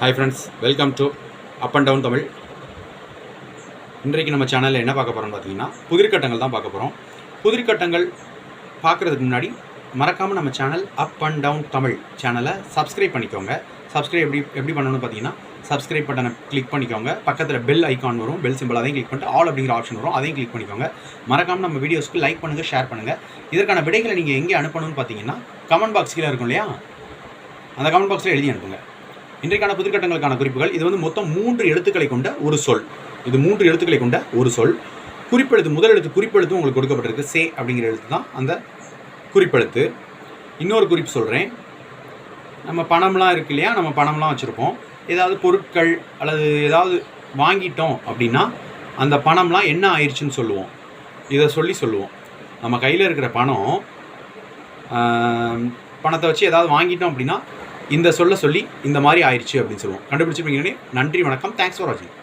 Hi friends welcome to up and down Tamil இன்றைக்கு நம்ம சேனலில் என்ன பார்க்க போகிறோம்னு பார்த்தீங்கன்னா புதிர்கட்டங்கள் தான் பார்க்க போகிறோம் புதிர்கட்டங்கள் பார்க்குறதுக்கு முன்னாடி மறக்காமல் நம்ம channel up and down Tamil சேனலை சப்ஸ்கிரைப் பண்ணிக்கோங்க. சப்ஸ்கிரைப் எப்படி எப்படி பண்ணணும்னு பார்த்தீங்கன்னா சப்ஸ்கிரைப் பட்டனை கிளிக் பண்ணிக்கோங்க. பக்கத்தில் பெல் ஐக்கான் வரும். பெல் சிம்பிள் அதையும் கிளிக் பண்ணிட்டு ஆல் அப்படிங்கிற ஆப்ஷன் வரும். அதையும் கிளிக் பண்ணிக்கோங்க. மறக்காமல் நம்ம வீடியோஸ்க்கு லைக் பண்ணுங்கள் ஷேர் பண்ணுங்கள் இதற்கான விடைகளை நீங்கள் எங்கே அனுப்பணும்னு பார்த்தீங்கன்னா கமெண்ட் பாக்ஸ் கீழே இருக்கும் இல்லையா? அந்த கமெண்ட் பாக்ஸில் எழுதி அனுப்புங்க. இன்றைக்கான புதுக்கட்டங்களுக்கான குறிப்புகள். இது வந்து மொத்தம் மூன்று எழுத்துக்களை கொண்ட ஒரு சொல். இது மூன்று எழுத்துக்களை கொண்ட ஒரு சொல். குறிப்பெழுத்து முதல் எழுத்து குறிப்பெழுத்து உங்களுக்கு கொடுக்கப்பட்டிருக்கு. சே அப்படிங்கிற எழுத்து தான் அந்த குறிப்பெழுத்து. இன்னொரு குறிப்பு சொல்கிறேன் நம்ம பணம்லாம் இருக்கு இல்லையா? நம்ம பணம்லாம் வச்சுருப்போம். ஏதாவது பொருட்கள் அல்லது ஏதாவது வாங்கிட்டோம் அப்படின்னா அந்த பணம்லாம் என்ன ஆயிடுச்சுன்னு சொல்லுவோம். இதை சொல்லி சொல்லுவோம். நம்ம கையில் இருக்கிற பணம் பணத்தை வச்சு ஏதாவது வாங்கிட்டோம் அப்படின்னா இந்த சொல்ல சொல்லி இந்த மாதிரி ஆயிடுச்சு அப்படின்னு சொல்லுவோம். கண்டுபிடிச்சிருப்பீங்க. நன்றி வணக்கம். தேங்க்ஸ் ஃபார் வாட்சிங்